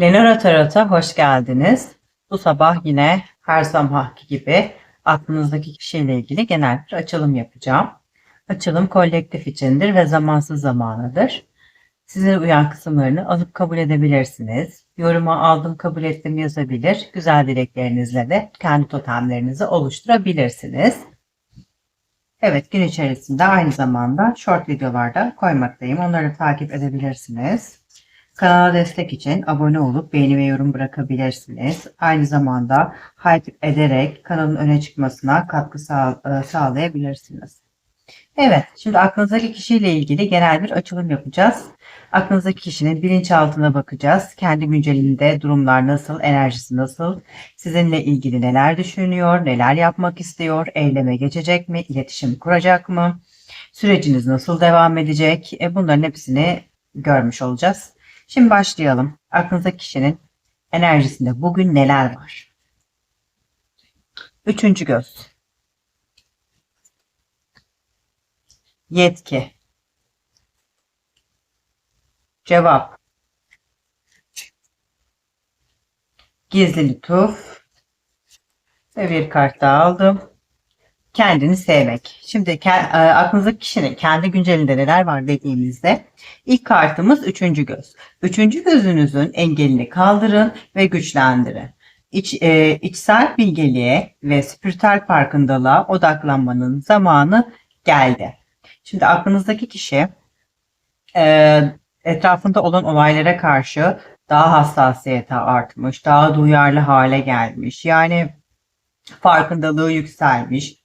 Lenora Tarot'a hoş geldiniz. Bu sabah yine her zamanki gibi aklınızdaki kişiyle ilgili genel bir açılım yapacağım. Açılım kolektif içindir ve zamansız zamanıdır. Size uyan kısımlarını alıp kabul edebilirsiniz. Yoruma aldım kabul ettim yazabilir. Güzel dileklerinizle de kendi totemlerinizi oluşturabilirsiniz. Evet gün içerisinde aynı zamanda short videolarda koymaktayım. Onları takip edebilirsiniz. Kanala destek için abone olup beğeni ve yorum bırakabilirsiniz. Aynı zamanda hype ederek kanalın öne çıkmasına katkı e, sağlayabilirsiniz. Evet, şimdi aklınızdaki kişiyle ilgili genel bir açılım yapacağız. Aklınızdaki kişinin bilinçaltına bakacağız. Kendi güncelinde durumlar nasıl, enerjisi nasıl, sizinle ilgili neler düşünüyor, neler yapmak istiyor, eyleme geçecek mi, iletişim kuracak mı, süreciniz nasıl devam edecek, e, bunların hepsini görmüş olacağız. Şimdi başlayalım. Aklınızdaki kişinin enerjisinde bugün neler var? Üçüncü göz. Yetki. Cevap. Gizli lütuf. Ve bir kart daha aldım. Kendini sevmek. Şimdi e, aklınızdaki kişinin kendi güncelinde neler var dediğimizde ilk kartımız üçüncü göz. Üçüncü gözünüzün engelini kaldırın ve güçlendirin. İç, e, içsel bilgeliğe ve spiritüel farkındalığa odaklanmanın zamanı geldi. Şimdi aklınızdaki kişi e, etrafında olan olaylara karşı daha hassasiyete artmış, daha duyarlı hale gelmiş. Yani farkındalığı yükselmiş.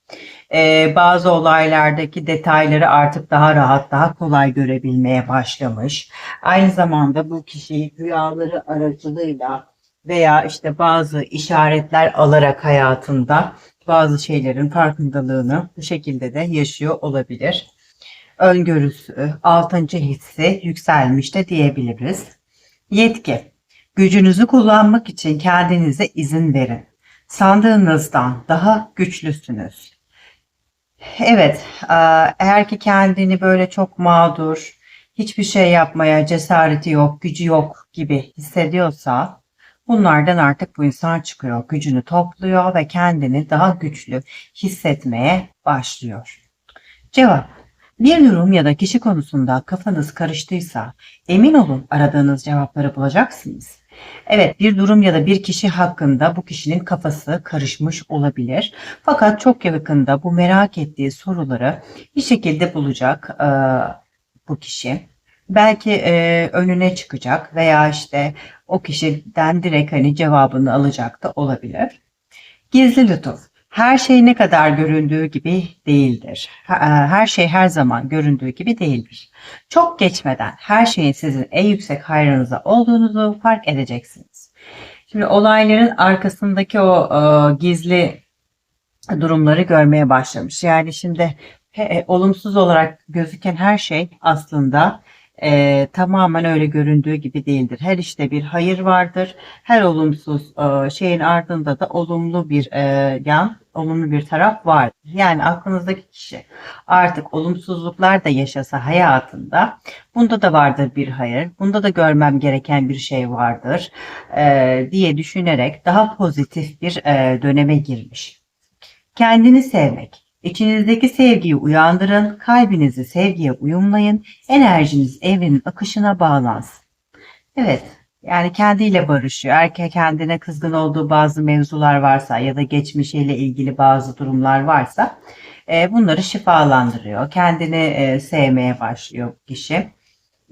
E, bazı olaylardaki detayları artık daha rahat, daha kolay görebilmeye başlamış. Aynı zamanda bu kişi rüyaları aracılığıyla veya işte bazı işaretler alarak hayatında bazı şeylerin farkındalığını bu şekilde de yaşıyor olabilir öngörüsü, altıncı hissi yükselmiş de diyebiliriz. Yetki. Gücünüzü kullanmak için kendinize izin verin. Sandığınızdan daha güçlüsünüz. Evet, e, eğer ki kendini böyle çok mağdur, hiçbir şey yapmaya cesareti yok, gücü yok gibi hissediyorsa bunlardan artık bu insan çıkıyor, gücünü topluyor ve kendini daha güçlü hissetmeye başlıyor. Cevap bir durum ya da kişi konusunda kafanız karıştıysa emin olun aradığınız cevapları bulacaksınız. Evet bir durum ya da bir kişi hakkında bu kişinin kafası karışmış olabilir. Fakat çok yakında bu merak ettiği soruları bir şekilde bulacak e, bu kişi. Belki e, önüne çıkacak veya işte o kişiden direkt hani cevabını alacak da olabilir. Gizli lütuf. Her şey ne kadar göründüğü gibi değildir. E, Her şey her zaman göründüğü gibi değildir. Çok geçmeden her şeyin sizin en yüksek hayrınıza olduğunuzu fark edeceksiniz. Şimdi olayların arkasındaki o e, gizli durumları görmeye başlamış. Yani şimdi e, olumsuz olarak gözüken her şey aslında e, tamamen öyle göründüğü gibi değildir. Her işte bir hayır vardır. Her olumsuz e, şeyin ardında da olumlu bir e, yan, olumlu bir taraf vardır. Yani aklınızdaki kişi artık olumsuzluklar da yaşasa hayatında bunda da vardır bir hayır, bunda da görmem gereken bir şey vardır e, diye düşünerek daha pozitif bir e, döneme girmiş. Kendini sevmek. İçinizdeki sevgiyi uyandırın, kalbinizi sevgiye uyumlayın, enerjiniz evrenin akışına bağlansın. Evet, yani kendiyle barışıyor. Erkek kendine kızgın olduğu bazı mevzular varsa ya da geçmişiyle ilgili bazı durumlar varsa e, bunları şifalandırıyor. Kendini e, sevmeye başlıyor kişi.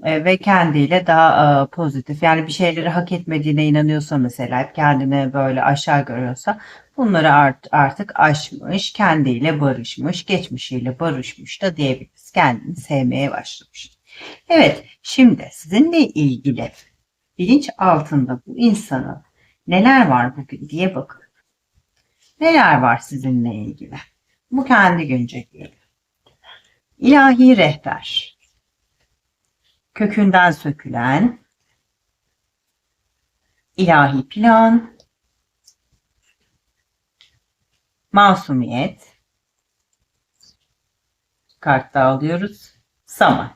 E, ve kendiyle daha e, pozitif yani bir şeyleri hak etmediğine inanıyorsa mesela hep kendini böyle aşağı görüyorsa bunları art, artık aşmış, kendiyle barışmış, geçmişiyle barışmış da diyebiliriz. Kendini sevmeye başlamış. Evet, şimdi sizinle ilgili bilinç altında bu insanın neler var bugün diye bakın. Neler var sizinle ilgili? Bu kendi günceliği. İlahi rehber. Kökünden sökülen ilahi plan, masumiyet, kart alıyoruz. Zaman.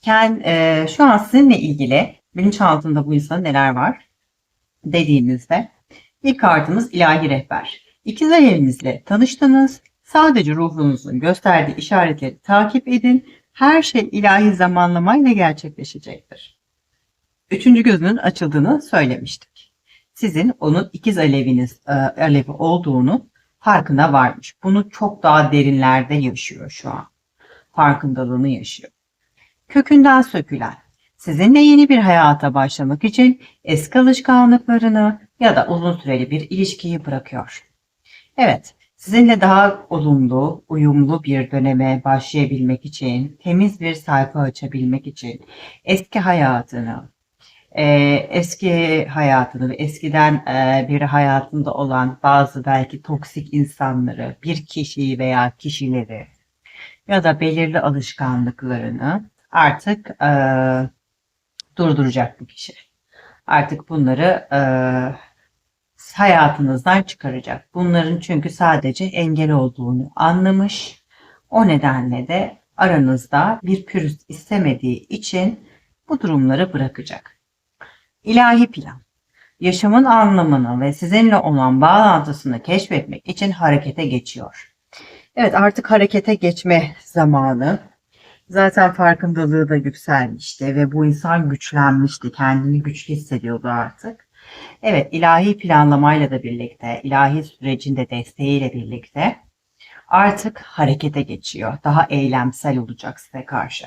Kend, e, şu an sizinle ilgili bilinçaltında bu insanın neler var? dediğimizde ilk kartımız ilahi rehber. İkiz evinizle tanıştınız. Sadece ruhunuzun gösterdiği işaretleri takip edin. Her şey ilahi zamanlamayla gerçekleşecektir. Üçüncü gözünün açıldığını söylemiştik. Sizin onun ikiz aleviniz e, alevi olduğunu farkına varmış. Bunu çok daha derinlerde yaşıyor şu an. Farkındalığını yaşıyor. Kökünden sökülen, sizinle yeni bir hayata başlamak için eski alışkanlıklarını ya da uzun süreli bir ilişkiyi bırakıyor. Evet, sizinle daha olumlu, uyumlu bir döneme başlayabilmek için, temiz bir sayfa açabilmek için eski hayatını, e, eski hayatını ve eskiden e, bir hayatında olan bazı belki toksik insanları, bir kişiyi veya kişileri ya da belirli alışkanlıklarını artık e, durduracak bu kişi. Artık bunları e, hayatınızdan çıkaracak. Bunların çünkü sadece engel olduğunu anlamış. O nedenle de aranızda bir pürüz istemediği için bu durumları bırakacak. İlahi plan. Yaşamın anlamını ve sizinle olan bağlantısını keşfetmek için harekete geçiyor. Evet artık harekete geçme zamanı. Zaten farkındalığı da yükselmişti ve bu insan güçlenmişti. Kendini güçlü hissediyordu artık. Evet ilahi planlamayla da birlikte, ilahi sürecin de desteğiyle birlikte artık harekete geçiyor. Daha eylemsel olacak size karşı.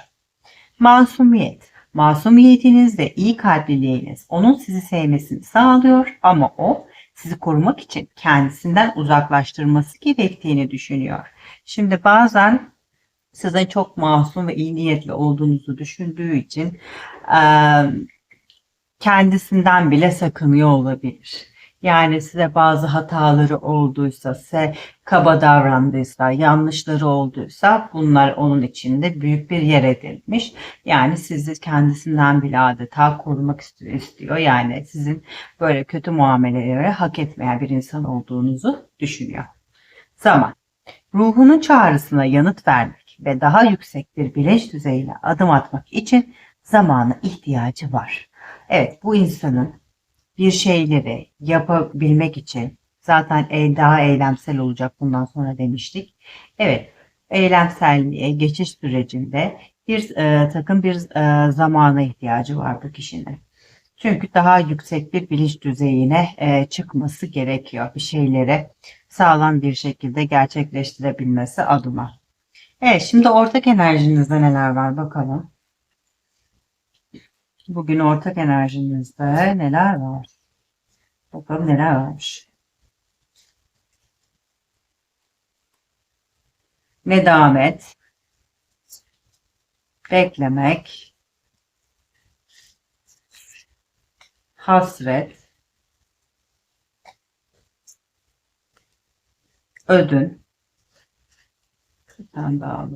Masumiyet. Masumiyetiniz ve iyi kalpliliğiniz onun sizi sevmesini sağlıyor ama o sizi korumak için kendisinden uzaklaştırması gerektiğini düşünüyor. Şimdi bazen sizin çok masum ve iyi niyetli olduğunuzu düşündüğü için kendisinden bile sakınıyor olabilir. Yani size bazı hataları olduysa, size kaba davrandıysa, yanlışları olduysa bunlar onun içinde büyük bir yer edilmiş. Yani sizi kendisinden bile adeta korumak istiyor. Yani sizin böyle kötü muameleleri hak etmeyen bir insan olduğunuzu düşünüyor. Zaman. Ruhunun çağrısına yanıt vermek ve daha yüksek bir bilinç düzeyine adım atmak için zamana ihtiyacı var. Evet bu insanın bir şeyleri yapabilmek için zaten daha eylemsel olacak bundan sonra demiştik. Evet eylemselliğe geçiş sürecinde bir e, takım bir e, zamana ihtiyacı var bu kişinin. Çünkü daha yüksek bir bilinç düzeyine e, çıkması gerekiyor bir şeyleri sağlam bir şekilde gerçekleştirebilmesi adına. Evet şimdi ortak enerjinizde neler var bakalım. Bugün ortak enerjinizde neler var? Bakalım neler varmış. Nedamet, beklemek, hasret, ödün, bir tane daha.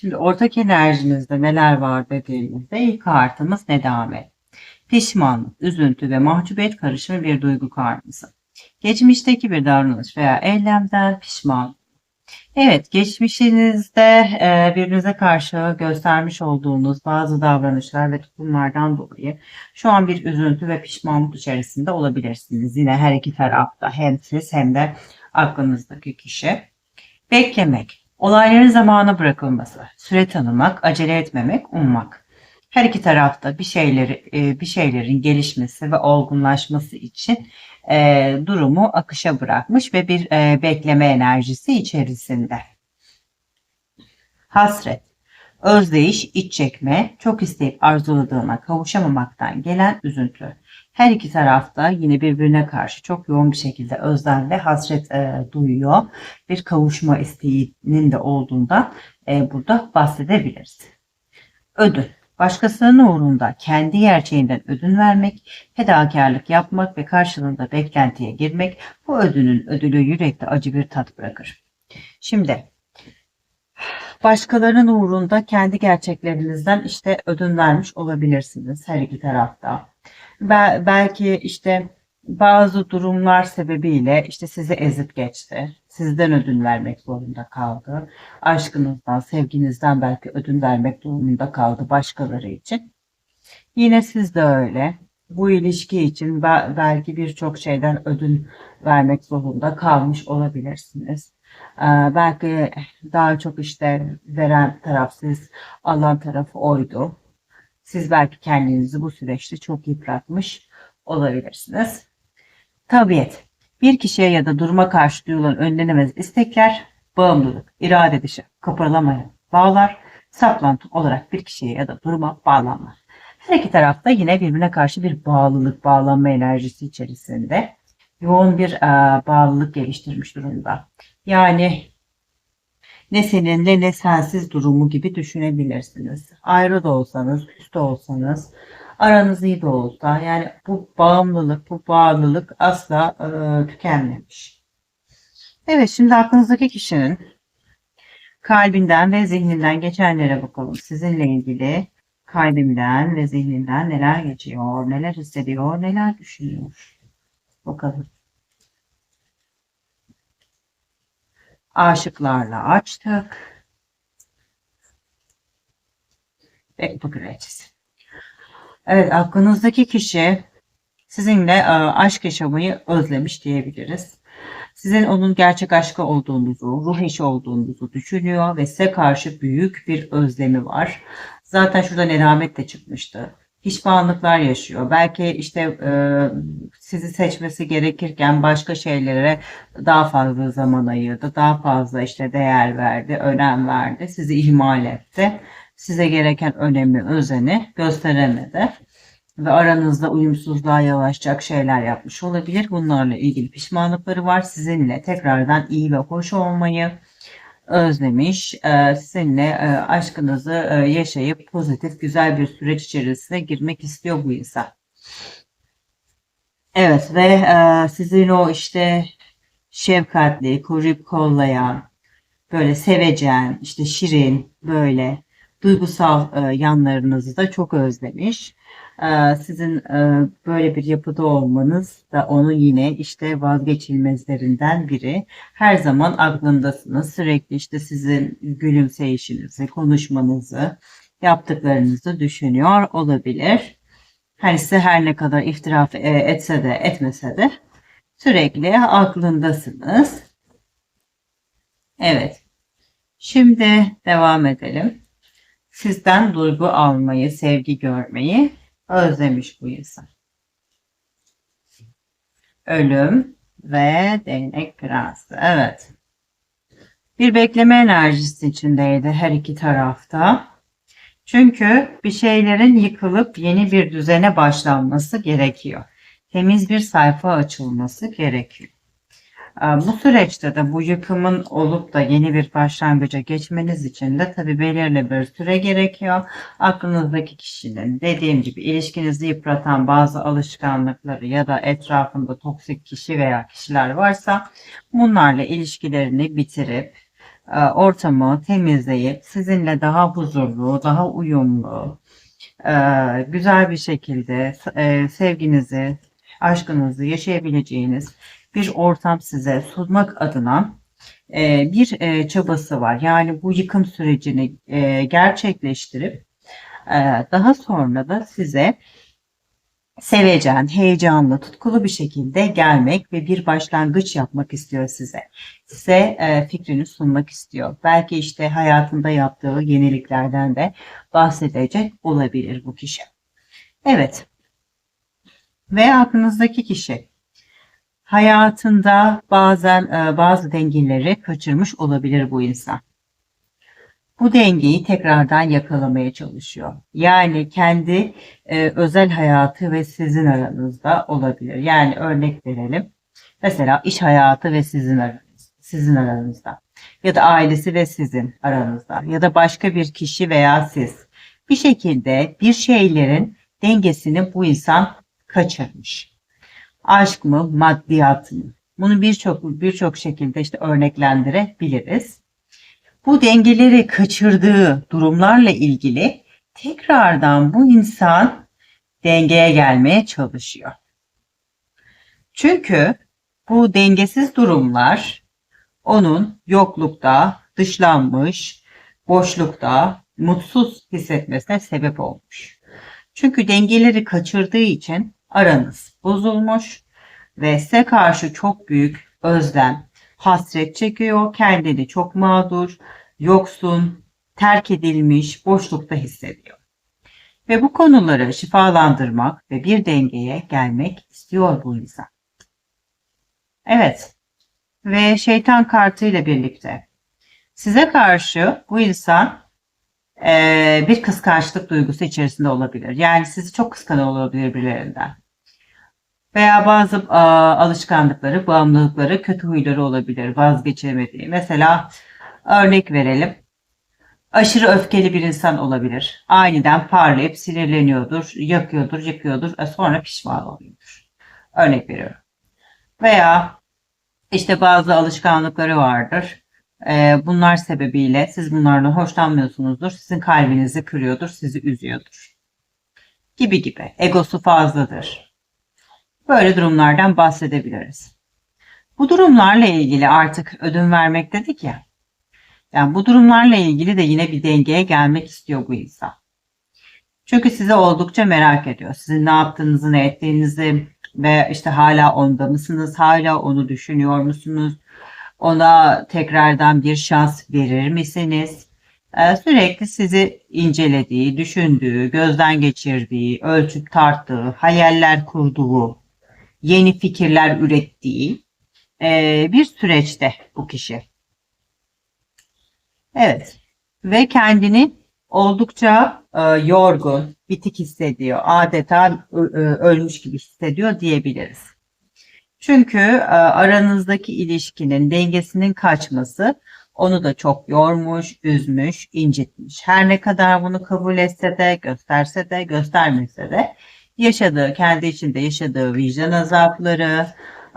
Şimdi ortak enerjinizde neler var dediğimizde ilk kartımız nedamet. Pişmanlık, üzüntü ve mahcubiyet karışımı bir duygu kartımız. Geçmişteki bir davranış veya eylemden pişman. Evet, geçmişinizde e, birbirinize karşı göstermiş olduğunuz bazı davranışlar ve tutumlardan dolayı şu an bir üzüntü ve pişmanlık içerisinde olabilirsiniz. Yine her iki tarafta hem siz hem de aklınızdaki kişi. Beklemek. Olayların zamana bırakılması, süre tanımak, acele etmemek, ummak. Her iki tarafta bir şeyleri e, bir şeylerin gelişmesi ve olgunlaşması için e, durumu akışa bırakmış ve bir e, bekleme enerjisi içerisinde. Hasret, özdeyiş, iç çekme, çok isteyip arzuladığına kavuşamamaktan gelen üzüntü. Her iki tarafta yine birbirine karşı çok yoğun bir şekilde özlem ve hasret e, duyuyor. Bir kavuşma isteğinin de olduğunda e, burada bahsedebiliriz. Ödül. Başkasının uğrunda kendi gerçeğinden ödün vermek, fedakarlık yapmak ve karşılığında beklentiye girmek bu ödülün ödülü yürekte acı bir tat bırakır. Şimdi başkalarının uğrunda kendi gerçeklerinizden işte ödün vermiş olabilirsiniz her iki tarafta belki işte bazı durumlar sebebiyle işte sizi ezip geçti. Sizden ödün vermek zorunda kaldı. Aşkınızdan, sevginizden belki ödün vermek durumunda kaldı başkaları için. Yine siz de öyle. Bu ilişki için be- belki birçok şeyden ödün vermek zorunda kalmış olabilirsiniz. Ee, belki daha çok işte veren taraf siz, alan tarafı oydu. Siz belki kendinizi bu süreçte çok yıpratmış olabilirsiniz. Tabiat. Bir kişiye ya da duruma karşı duyulan önlenemez istekler, bağımlılık, irade dışı, kapırılamayan bağlar, saplantı olarak bir kişiye ya da duruma bağlanma. Her iki tarafta yine birbirine karşı bir bağlılık, bağlanma enerjisi içerisinde yoğun bir e, bağlılık geliştirmiş durumda. Yani ne seninle ne sensiz durumu gibi düşünebilirsiniz. Ayrı da olsanız, küs de olsanız, aranız iyi de olsa yani bu bağımlılık, bu bağlılık asla e, tükenmemiş. Evet şimdi aklınızdaki kişinin kalbinden ve zihninden geçenlere bakalım. Sizinle ilgili kalbinden ve zihninden neler geçiyor, neler hissediyor, neler düşünüyor. Bakalım. Aşıklarla açtık. Ve kupa kraliçesi. Evet aklınızdaki kişi sizinle e, aşk yaşamayı özlemiş diyebiliriz. Sizin onun gerçek aşkı olduğunuzu, ruh eşi olduğunuzu düşünüyor ve size karşı büyük bir özlemi var. Zaten şurada nedamet de çıkmıştı. Pişmanlıklar yaşıyor. Belki işte e, sizi seçmesi gerekirken başka şeylere daha fazla zaman ayırdı. Daha fazla işte değer verdi, önem verdi. Sizi ihmal etti. Size gereken önemi, özeni gösteremedi ve aranızda uyumsuzluğa yol açacak şeyler yapmış olabilir. Bunlarla ilgili pişmanlıkları var. Sizinle tekrardan iyi ve hoş olmayı özlemiş. Ee, Sizinle e, aşkınızı e, yaşayıp pozitif, güzel bir süreç içerisine girmek istiyor bu insan. Evet ve e, sizin o işte şefkatli, koruyup kollayan, böyle sevecen, işte şirin, böyle duygusal e, yanlarınızı da çok özlemiş. E, sizin e, böyle bir yapıda olmanız da onun yine işte vazgeçilmezlerinden biri. Her zaman aklındasınız. Sürekli işte sizin gülümseyişinizi, konuşmanızı, yaptıklarınızı düşünüyor olabilir. Hani size her ne kadar iftiraf e, etse de etmese de sürekli aklındasınız. Evet. Şimdi devam edelim sizden duygu almayı, sevgi görmeyi özlemiş bu insan. Ölüm ve değnek prensi. Evet. Bir bekleme enerjisi içindeydi her iki tarafta. Çünkü bir şeylerin yıkılıp yeni bir düzene başlanması gerekiyor. Temiz bir sayfa açılması gerekiyor. Ee, bu süreçte de bu yıkımın olup da yeni bir başlangıca geçmeniz için de tabi belirli bir süre gerekiyor. Aklınızdaki kişinin dediğim gibi ilişkinizi yıpratan bazı alışkanlıkları ya da etrafında toksik kişi veya kişiler varsa bunlarla ilişkilerini bitirip e, ortamı temizleyip sizinle daha huzurlu, daha uyumlu, e, güzel bir şekilde e, sevginizi, aşkınızı yaşayabileceğiniz bir ortam size sunmak adına e, bir e, çabası var. Yani bu yıkım sürecini e, gerçekleştirip daha sonra da size sevecen, heyecanlı, tutkulu bir şekilde gelmek ve bir başlangıç yapmak istiyor size. Size fikrini sunmak istiyor. Belki işte hayatında yaptığı yeniliklerden de bahsedecek olabilir bu kişi. Evet. Ve aklınızdaki kişi hayatında bazen e, bazı dengeleri kaçırmış olabilir bu insan. Bu dengeyi tekrardan yakalamaya çalışıyor. Yani kendi e, özel hayatı ve sizin aranızda olabilir. Yani örnek verelim. Mesela iş hayatı ve sizin aranızda, sizin aranızda ya da ailesi ve sizin aranızda ya da başka bir kişi veya siz. Bir şekilde bir şeylerin dengesini bu insan kaçırmış aşk mı, maddiyat mı? Bunu birçok birçok şekilde işte örneklendirebiliriz. Bu dengeleri kaçırdığı durumlarla ilgili tekrardan bu insan dengeye gelmeye çalışıyor. Çünkü bu dengesiz durumlar onun yoklukta, dışlanmış, boşlukta, mutsuz hissetmesine sebep olmuş. Çünkü dengeleri kaçırdığı için aranız bozulmuş ve size karşı çok büyük özlem, hasret çekiyor, kendini çok mağdur, yoksun, terk edilmiş, boşlukta hissediyor. Ve bu konuları şifalandırmak ve bir dengeye gelmek istiyor bu insan. Evet. Ve şeytan kartı ile birlikte size karşı bu insan e, bir kıskançlık duygusu içerisinde olabilir. Yani sizi çok kıskanıyor olabilir birilerinden. Veya bazı e, alışkanlıkları, bağımlılıkları, kötü huyları olabilir. Vazgeçemediği. Mesela örnek verelim. Aşırı öfkeli bir insan olabilir. Aniden parlayıp sinirleniyordur, yakıyordur, yıkıyordur. E, sonra pişman oluyordur. Örnek veriyorum. Veya işte bazı alışkanlıkları vardır. Ee, bunlar sebebiyle siz bunlardan hoşlanmıyorsunuzdur. Sizin kalbinizi kırıyordur, sizi üzüyordur. Gibi gibi. Egosu fazladır. Böyle durumlardan bahsedebiliriz. Bu durumlarla ilgili artık ödün vermek dedik ya. Yani bu durumlarla ilgili de yine bir dengeye gelmek istiyor bu insan. Çünkü sizi oldukça merak ediyor. Sizin ne yaptığınızı, ne ettiğinizi ve işte hala onda mısınız? Hala onu düşünüyor musunuz? Ona tekrardan bir şans verir misiniz? Ee, sürekli sizi incelediği, düşündüğü, gözden geçirdiği, ölçüp tarttığı, hayaller kurduğu, yeni fikirler ürettiği e, bir süreçte bu kişi. Evet. Ve kendini oldukça e, yorgun, bitik hissediyor. Adeta ölmüş gibi hissediyor diyebiliriz. Çünkü e, aranızdaki ilişkinin dengesinin kaçması onu da çok yormuş, üzmüş, incitmiş. Her ne kadar bunu kabul etse de, gösterse de, göstermese de yaşadığı, kendi içinde yaşadığı vicdan azapları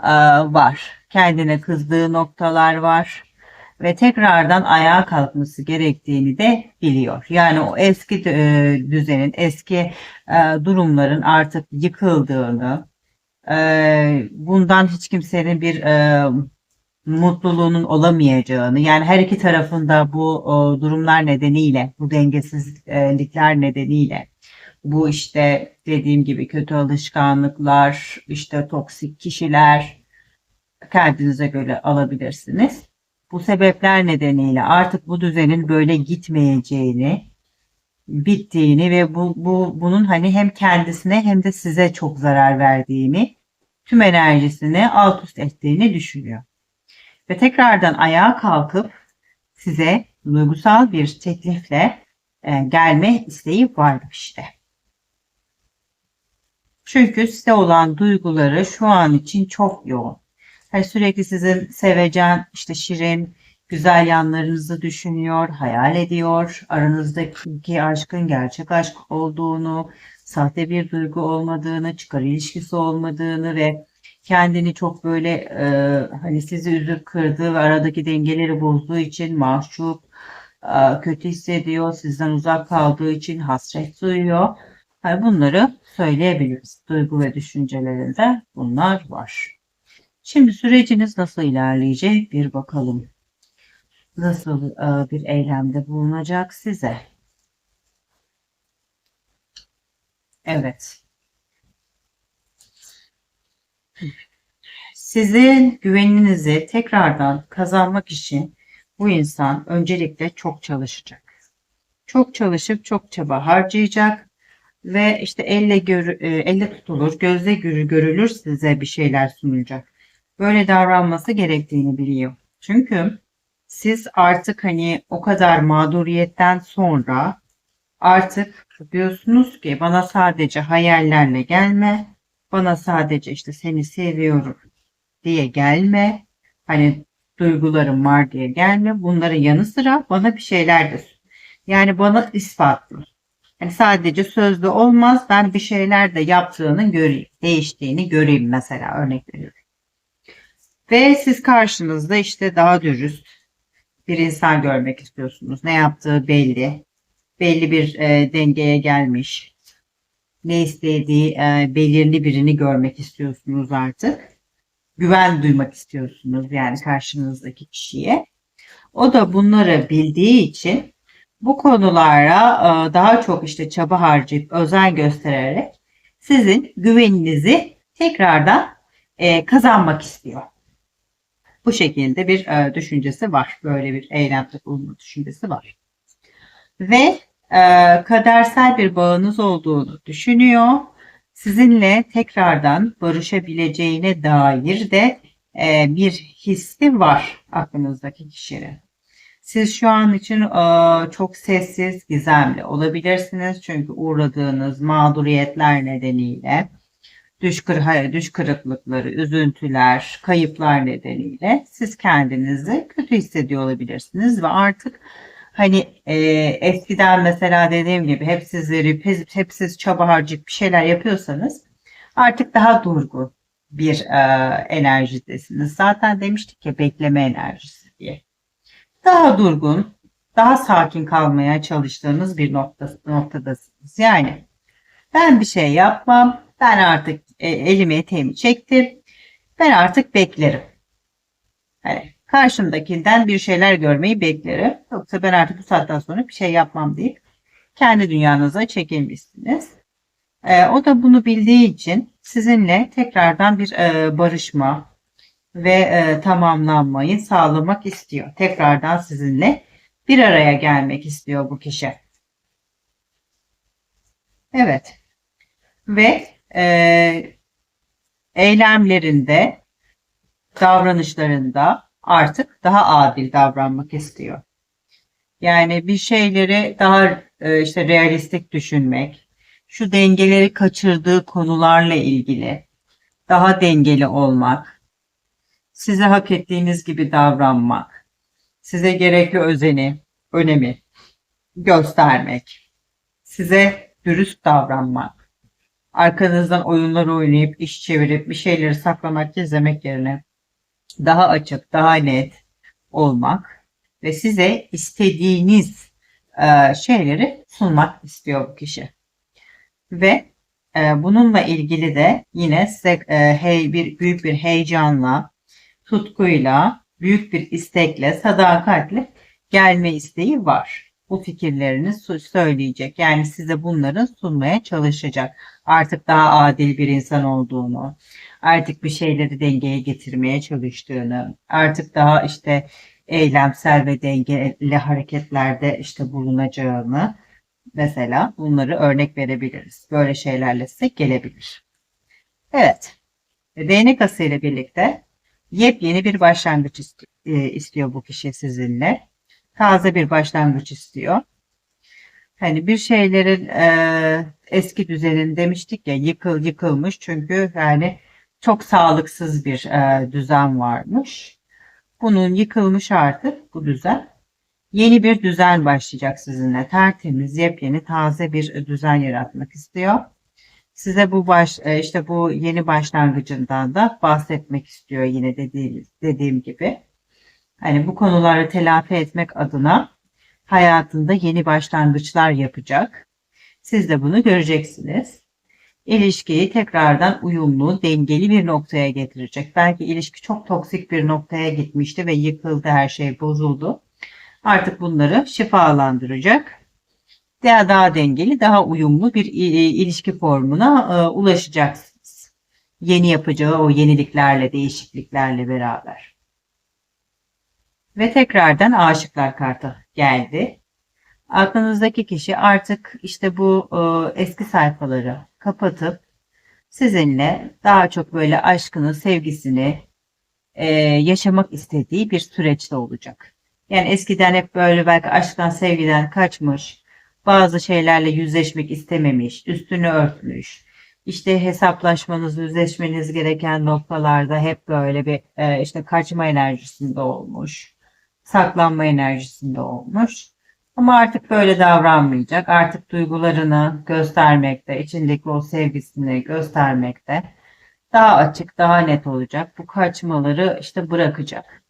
e, var. Kendine kızdığı noktalar var ve tekrardan ayağa kalkması gerektiğini de biliyor. Yani o eski e, düzenin, eski e, durumların artık yıkıldığını, e, bundan hiç kimsenin bir mutluluğunun olamayacağını, yani her iki tarafında bu durumlar nedeniyle, bu dengesizlikler nedeniyle, bu işte dediğim gibi kötü alışkanlıklar, işte toksik kişiler kendinize göre alabilirsiniz bu sebepler nedeniyle artık bu düzenin böyle gitmeyeceğini, bittiğini ve bu, bu bunun hani hem kendisine hem de size çok zarar verdiğini, tüm enerjisini alt üst ettiğini düşünüyor. Ve tekrardan ayağa kalkıp size duygusal bir teklifle e, gelme isteği var işte. Çünkü size olan duyguları şu an için çok yoğun. Hani sürekli sizin sevecen, işte şirin, güzel yanlarınızı düşünüyor, hayal ediyor. Aranızdaki aşkın gerçek aşk olduğunu, sahte bir duygu olmadığını, çıkar ilişkisi olmadığını ve kendini çok böyle e, hani sizi üzüp kırdığı ve aradaki dengeleri bozduğu için mahcup, e, kötü hissediyor, sizden uzak kaldığı için hasret duyuyor. Yani bunları söyleyebiliriz. Duygu ve düşüncelerinde bunlar var. Şimdi süreciniz nasıl ilerleyecek bir bakalım. Nasıl e, bir eylemde bulunacak size? Evet. Sizin güveninizi tekrardan kazanmak için bu insan öncelikle çok çalışacak. Çok çalışıp çok çaba harcayacak ve işte elle gör, e, elle tutulur, gözle görülür size bir şeyler sunulacak böyle davranması gerektiğini biliyor. Çünkü siz artık hani o kadar mağduriyetten sonra artık diyorsunuz ki bana sadece hayallerle gelme. Bana sadece işte seni seviyorum diye gelme. Hani duygularım var diye gelme. Bunların yanı sıra bana bir şeyler de yani bana ispatlı. Yani sadece sözlü olmaz. Ben bir şeyler de yaptığını göreyim. Değiştiğini göreyim mesela örnek veriyorum. Ve siz karşınızda işte daha dürüst bir insan görmek istiyorsunuz. Ne yaptığı belli. Belli bir e, dengeye gelmiş. Ne istediği e, belirli birini görmek istiyorsunuz artık. Güven duymak istiyorsunuz yani karşınızdaki kişiye. O da bunları bildiği için bu konulara e, daha çok işte çaba harcayıp özen göstererek sizin güveninizi tekrardan e, kazanmak istiyor. Bu şekilde bir e, düşüncesi var. Böyle bir eylemde bulunma düşüncesi var. Ve kadersel bir bağınız olduğunu düşünüyor. Sizinle tekrardan barışabileceğine dair de bir hissi var aklınızdaki kişinin. Siz şu an için çok sessiz, gizemli olabilirsiniz. Çünkü uğradığınız mağduriyetler nedeniyle düş, kır, düş kırıklıkları, üzüntüler, kayıplar nedeniyle siz kendinizi kötü hissediyor olabilirsiniz ve artık hani e, eskiden mesela dediğim gibi hep sizleri hep, hep siz çaba harcayıp bir şeyler yapıyorsanız artık daha durgun bir e, enerjidesiniz. Zaten demiştik ya bekleme enerjisi diye. Daha durgun, daha sakin kalmaya çalıştığınız bir nokta, noktadasınız. Yani ben bir şey yapmam, ben artık e, elimi eteğimi çektim, ben artık beklerim. Hani karşımdakinden bir şeyler görmeyi beklerim. Yoksa ben artık bu saatten sonra bir şey yapmam deyip kendi dünyanıza çekilmişsiniz. E, o da bunu bildiği için sizinle tekrardan bir e, barışma ve e, tamamlanmayı sağlamak istiyor. Tekrardan sizinle bir araya gelmek istiyor bu kişi. Evet. Ve e, eylemlerinde, davranışlarında artık daha adil davranmak istiyor. Yani bir şeyleri daha e, işte realistik düşünmek, şu dengeleri kaçırdığı konularla ilgili daha dengeli olmak, size hak ettiğiniz gibi davranmak, size gerekli özeni, önemi göstermek, size dürüst davranmak, arkanızdan oyunlar oynayıp iş çevirip bir şeyleri saklamak, gizlemek yerine daha açık, daha net olmak ve size istediğiniz e, şeyleri sunmak istiyor bu kişi. Ve e, bununla ilgili de yine size e, hey, bir büyük bir heyecanla, tutkuyla, büyük bir istekle, sadakatle gelme isteği var. Bu fikirlerini söyleyecek. Yani size bunları sunmaya çalışacak. Artık daha adil bir insan olduğunu, artık bir şeyleri dengeye getirmeye çalıştığını, artık daha işte eylemsel ve dengeli hareketlerde işte bulunacağını mesela bunları örnek verebiliriz. Böyle şeylerle size gelebilir. Evet. Değnek ası ile birlikte yepyeni bir başlangıç e, istiyor bu kişi sizinle. Taze bir başlangıç istiyor. Hani bir şeylerin e, eski düzenin demiştik ya yıkıl yıkılmış çünkü yani çok sağlıksız bir e, düzen varmış. Bunun yıkılmış artık bu düzen. Yeni bir düzen başlayacak sizinle. Tertemiz, yepyeni, taze bir düzen yaratmak istiyor. Size bu baş e, işte bu yeni başlangıcından da bahsetmek istiyor yine dediğim, dediğim gibi. Hani bu konuları telafi etmek adına hayatında yeni başlangıçlar yapacak. Siz de bunu göreceksiniz. İlişkiyi tekrardan uyumlu, dengeli bir noktaya getirecek. Belki ilişki çok toksik bir noktaya gitmişti ve yıkıldı, her şey bozuldu. Artık bunları şifalandıracak. Daha, daha dengeli, daha uyumlu bir ilişki formuna e, ulaşacaksınız. Yeni yapacağı o yeniliklerle, değişikliklerle beraber. Ve tekrardan aşıklar kartı geldi. Aklınızdaki kişi artık işte bu e, eski sayfaları kapatıp sizinle daha çok böyle aşkını, sevgisini e, yaşamak istediği bir süreçte olacak. Yani eskiden hep böyle belki aşktan, sevgiden kaçmış, bazı şeylerle yüzleşmek istememiş, üstünü örtmüş. İşte hesaplaşmanız, yüzleşmeniz gereken noktalarda hep böyle bir e, işte kaçma enerjisinde olmuş. Saklanma enerjisinde olmuş. Ama artık böyle davranmayacak. Artık duygularını göstermekte, içindeki o sevgisini göstermekte daha açık, daha net olacak. Bu kaçmaları işte bırakacak.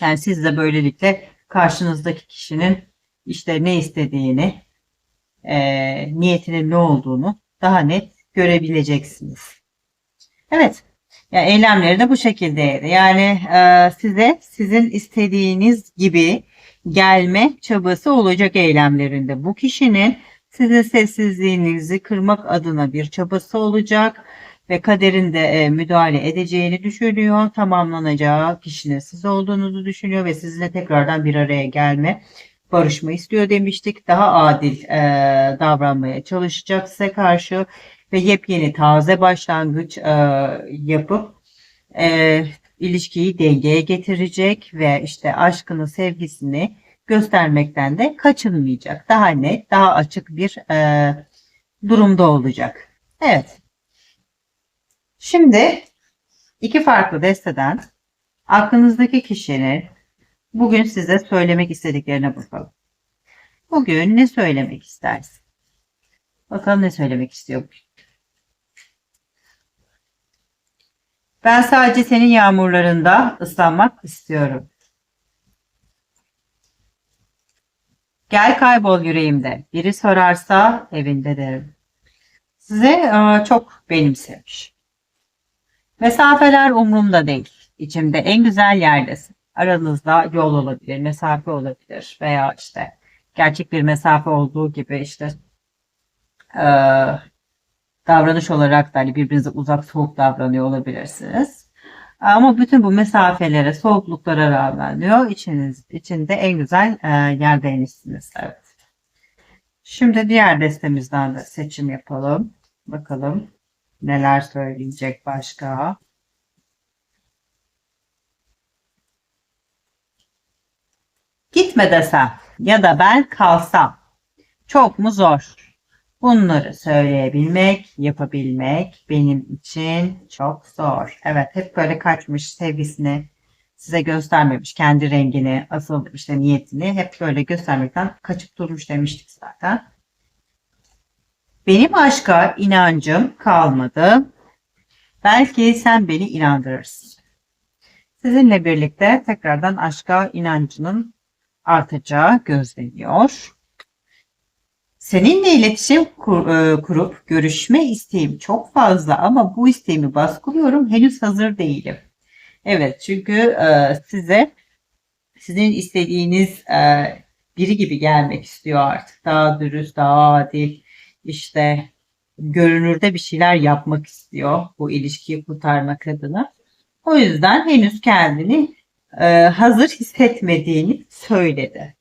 Yani siz de böylelikle karşınızdaki kişinin işte ne istediğini, e, niyetinin ne olduğunu daha net görebileceksiniz. Evet. Yani eylemleri de bu şekildeydi. Yani e, size sizin istediğiniz gibi gelme çabası olacak eylemlerinde. Bu kişinin sizin sessizliğinizi kırmak adına bir çabası olacak ve kaderinde e, müdahale edeceğini düşünüyor. Tamamlanacağı kişinin siz olduğunuzu düşünüyor ve sizinle tekrardan bir araya gelme, barışma istiyor demiştik. Daha adil e, davranmaya çalışacak size karşı ve yepyeni taze başlangıç e, yapıp e, ilişkiyi dengeye getirecek ve işte aşkını, sevgisini göstermekten de kaçınmayacak. Daha net, daha açık bir e, durumda olacak. Evet. Şimdi iki farklı desteden aklınızdaki kişinin bugün size söylemek istediklerine bakalım. Bugün ne söylemek istersin? Bakalım ne söylemek istiyor bugün. Ben sadece senin yağmurlarında ıslanmak istiyorum. Gel kaybol yüreğimde. Biri sorarsa evinde derim. Size e, çok benimsemiş. Mesafeler umurumda değil. İçimde en güzel yerdesin. Aranızda yol olabilir, mesafe olabilir veya işte gerçek bir mesafe olduğu gibi işte e, davranış olarak da hani birbirinize uzak soğuk davranıyor olabilirsiniz. Ama bütün bu mesafelere, soğukluklara rağmen diyor içiniz, içinde en güzel e, yerdeymişsiniz. Evet. Şimdi diğer destemizden de seçim yapalım. Bakalım neler söyleyecek başka. Gitme desem ya da ben kalsam çok mu zor? Bunları söyleyebilmek, yapabilmek benim için çok zor. Evet, hep böyle kaçmış sevgisini size göstermemiş, kendi rengini, asıl işte niyetini hep böyle göstermekten kaçıp durmuş demiştik zaten. Benim aşka inancım kalmadı. Belki sen beni inandırırsın. Sizinle birlikte tekrardan aşka inancının artacağı gözleniyor. Seninle iletişim kur, e, kurup görüşme isteğim çok fazla ama bu isteğimi baskılıyorum. Henüz hazır değilim. Evet çünkü e, size sizin istediğiniz e, biri gibi gelmek istiyor artık. Daha dürüst, daha adil, işte görünürde bir şeyler yapmak istiyor bu ilişkiyi kurtarmak adına. O yüzden henüz kendini e, hazır hissetmediğini söyledi.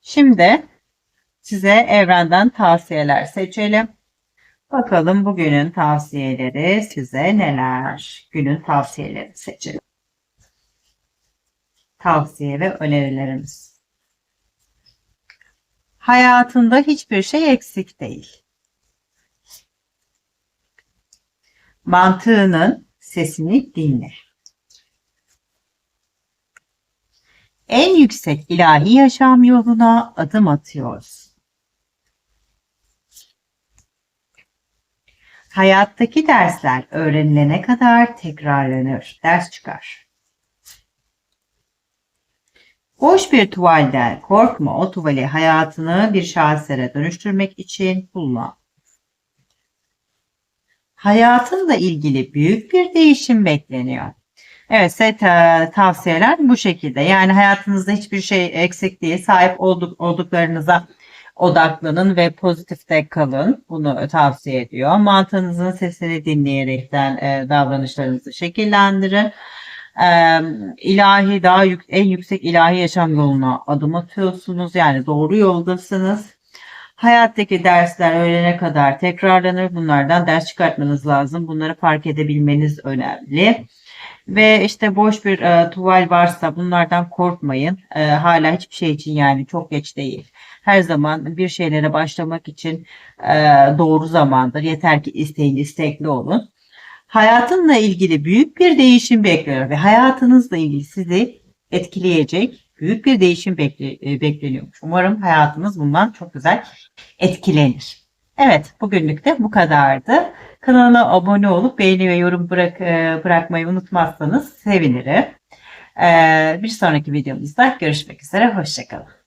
Şimdi size evrenden tavsiyeler seçelim. Bakalım bugünün tavsiyeleri size neler? Günün tavsiyeleri seçelim. Tavsiye ve önerilerimiz. Hayatında hiçbir şey eksik değil. Mantığının sesini dinle. En yüksek ilahi yaşam yoluna adım atıyoruz. Hayattaki dersler öğrenilene kadar tekrarlanır, ders çıkar. Boş bir tuvalden korkma o tuvali hayatını bir şahesere dönüştürmek için kullan. Hayatınla ilgili büyük bir değişim bekleniyor. Evet size tavsiyeler bu şekilde. Yani hayatınızda hiçbir şey eksik değil. Sahip olduk, olduklarınıza odaklanın ve pozitifte kalın. Bunu tavsiye ediyor. Mantığınızın sesini dinleyerekten e, davranışlarınızı şekillendirin. E, ilahi daha yük, en yüksek ilahi yaşam yoluna adım atıyorsunuz. Yani doğru yoldasınız. Hayattaki dersler öğlene kadar tekrarlanır. Bunlardan ders çıkartmanız lazım. Bunları fark edebilmeniz önemli. Ve işte boş bir e, tuval varsa bunlardan korkmayın. E, hala hiçbir şey için yani çok geç değil. Her zaman bir şeylere başlamak için e, doğru zamandır. Yeter ki isteyin, istekli olun. Hayatınla ilgili büyük bir değişim bekliyor ve hayatınızla ilgili sizi etkileyecek büyük bir değişim bekle, bekleniyormuş. Umarım hayatınız bundan çok güzel etkilenir. Evet bugünlük de bu kadardı. Kanala abone olup beğeni ve yorum bırak, e, bırakmayı unutmazsanız sevinirim. E, bir sonraki videomuzda görüşmek üzere. Hoşçakalın.